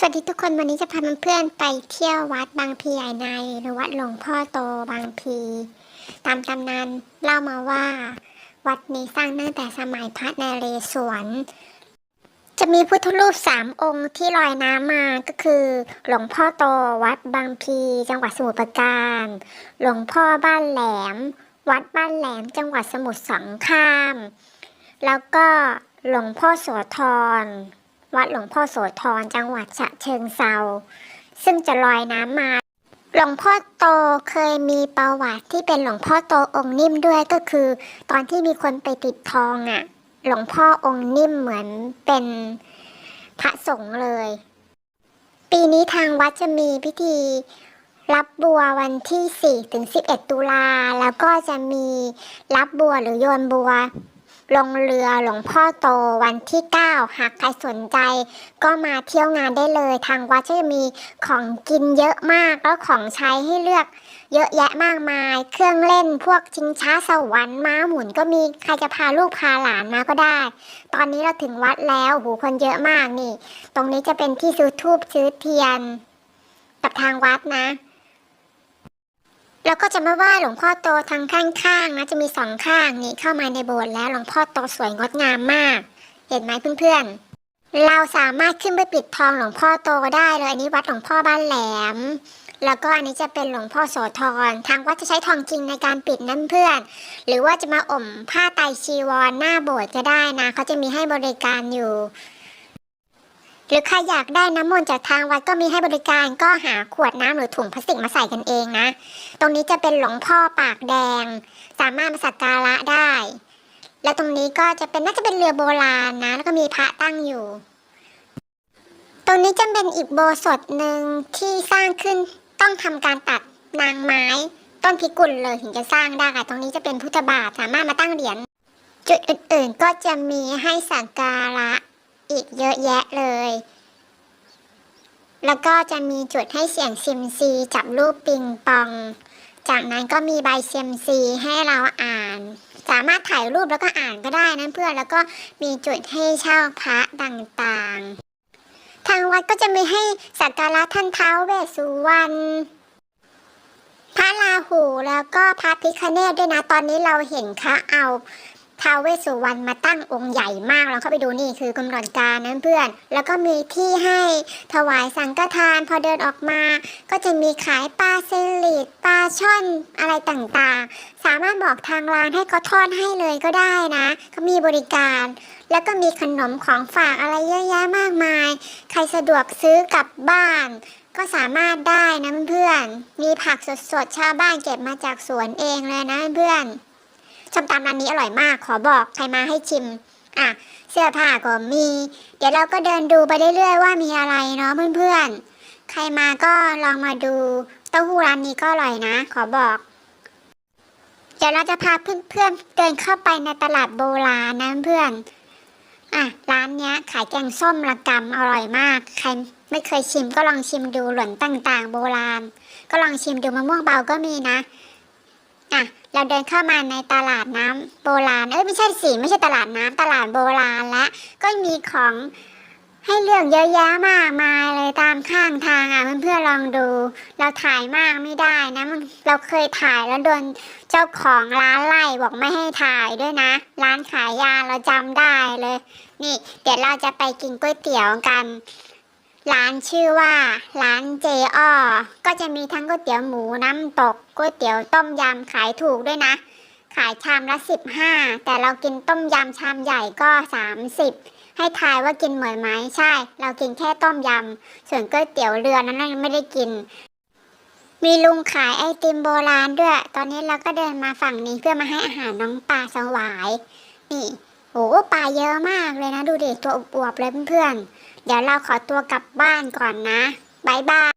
สวัสดีทุกคนวันนี้จะพาเพื่อนๆไปเที่ยววัดบางพีใหญ่ใน หรือวัดหลวงพ่อโตบางพี ตามตำนานเล่ามาว่า วัดนี้สร้างตั้งแต่สมัยพระนเรศวร จะมีพุทธรูปสามองค์ที่ลอยน้ำมาก็คือ หลวงพ่อโตวัดบางพี จังหวัดสมุทรปราการ หลวงพ่อบ้านแหลม วัดบ้านแหลม จังหวัดสมุทรสงคราม แล้วก็หลวงพ่อโสธร วัดหลวงพ่อโสธรจังหวัดฉะเชิงเซาซึ่งจะลอยน้ำมา หลวงพ่อโตเคยมีประวัติที่เป็นหลวงพ่อโตองค์นิ่มด้วยก็คือ ตอนที่มีคนไปติดทองอะ่ะ หลวงพ่อองค์นิ่มเหมือนเป็นพระสงฆ์เลย ปีนี้ทางวัดจะมีพิธีรับบัววันที่4ถึง11 ตุลา แล้วก็จะมีรับบัวหรือโยนบัว ลงเรือหลวงพ่อโตวันที่ 9 หากใครสนใจ ก็มาเที่ยวงานได้เลย ทางวัดจะมีของกินเยอะมากแล้วของใช้ให้เลือก เยอะแยะมากมาย เครื่องเล่นพวกชิงช้าสวรรค์ม้าหมุนก็มีใครจะพาลูกพาหลานมาก็ได้ ตอนนี้เราถึงวัดแล้วโหคนเยอะมากนี่ ตรงนี้จะเป็นที่ซื้อทูบซื้อเทียน กับทางวัดนะ แล้วก็จะมาไหว้หลวงพ่อโตทางข้างๆนะจะมีสองข้างนี่เข้ามาในโบสถ์แล้วหลวงพ่อโตสวยงดงามมาก เห็นไหมเพื่อนๆ เราสามารถขึ้นไปปิดทองหลวงพ่อโตได้เลยอันนี้วัดหลวงพ่อบ้านแหลม แล้วก็อันนี้จะเป็นหลวงพ่อโสธรทางวัดจะใช้ทองจริงในการปิดนั่นเพื่อน หรือว่าจะมาอมผ้าไตชีวรหน้าโบสถ์ก็ได้นะเขาจะมีให้บริการอยู่ หรือใครอยากได้น้ำมนต์จากทางวัดก็มีให้บริการก็หาขวดน้ำหรือถุงพลาสติกมาใส่กันเองนะ ตรงนี้จะเป็นหลวงพ่อปากแดง สามารถมาสักการะได้ แล้วตรงนี้ก็จะเป็นน่าจะเป็นเรือโบราณนะ แล้วก็มีพระตั้งอยู่ ตรงนี้จะเป็นอีกโบสถ์หนึ่งที่สร้างขึ้นต้องทำการตัดนางไม้ ต้นพิกุลเลยถึงจะสร้างได้ค่ะตรงนี้จะเป็นพุทธบาทสามารถมาตั้งเหรียญจุดอื่นๆก็จะมีให้สักการะ อีกเยอะแยะเลย แล้วก็จะมีจุดให้เสี่ยงซิมซีจับรูปปิงปอง จากนั้นก็มีใบเซียมซีให้เราอ่าน สามารถถ่ายรูปแล้วก็อ่านก็ได้นะเพื่อนแล้วก็มีจุดให้เช่าพระต่างๆ ทางวัดก็จะมีให้สักการะท่านเท้าเวสสุวรรณพระราหูแล้วก็พระพิคเนตด้วยนะตอนนี้เราเห็นเขาเอา ท้าวเวสสุวรรณมาตั้งองค์ใหญ่มากเราเข้าไปดูนี่คือกำหนดการนะเพื่อน แล้วก็มีที่ให้ถวายสังฆทานพอเดินออกมา ก็จะมีขายปลาเซลิดปลาช่อนอะไรต่างๆ สามารถบอกทางร้านให้เขาทอดให้เลยก็ได้นะเขามีบริการ แล้วก็มีขนมของฝากอะไรเยอะแยะมากมาย ใครสะดวกซื้อกลับบ้านก็สามารถได้นะเพื่อนๆมีผักสดๆ ชาวบ้านเก็บมาจากสวนเองเลยนะเพื่อน ๆชมตำร้านนี้อร่อยมาก ขอบอกใครมาให้ชิม อะ เสื้อผ้าก็มี เดี๋ยวเราก็เดินดูไปเรื่อยๆว่ามีอะไรเนาะเพื่อนๆ ใครมาก็ลองมาดูเต้าหู้ร้านนี้ก็อร่อยนะ ขอบอก เดี๋ยวเราจะพาเพื่อนๆเดินเข้าไปในตลาดโบราณนะเพื่อนอะร้านเนี้ยขายแกงส้มระกำอร่อยมาก ใครไม่เคยชิมก็ลองชิมดูหล่นต่างๆ โบราณ ก็ลองชิมดูมะม่วงเบาก็มีนะ อะเราเดินเข้ามาในตลาดน้ำโบราณเอ้ยไม่ใช่สิไม่ใช่ตลาดน้ำตลาดโบราณและก็มีของให้เลือกเยอะแยะมากมายเลยตามข้างทางอะเพื่อนๆลองดู เราถ่ายมากไม่ได้นะมันเราเคยถ่ายแล้วโดนเจ้าของร้านไล่บอกไม่ให้ถ่ายด้วยนะ ร้านขายยาเราจำได้เลย นี่ เดี๋ยวเราจะไปกินก๋วยเตี๋ยวกัน ร้านชื่อว่าร้านเจอ้อก็จะมีทั้งก๋วยเตี๋ยวหมูน้ำตกก๋วยเตี๋ยวต้มยำขายถูกด้วยนะ ขายชามละสิบห้าแต่เรากินต้มยำชามใหญ่ก็สามสิบให้ทายว่ากินเหมือนไหมใช่ เรากินแค่ต้มยำส่วนก๋วยเตี๋ยวเรือนั้นไม่ได้กิน มีลุงขายไอติมโบราณด้วย ตอนนี้เราก็เดินมาฝั่งนี้เพื่อมาให้อาหารน้องปลาสวาย นี่โอ้ปลาเยอะมากเลยนะ ดูดิตัวอวบๆเลยเพื่อนๆ เดี๋ยวเราขอตัวกลับบ้านก่อนนะบายบาย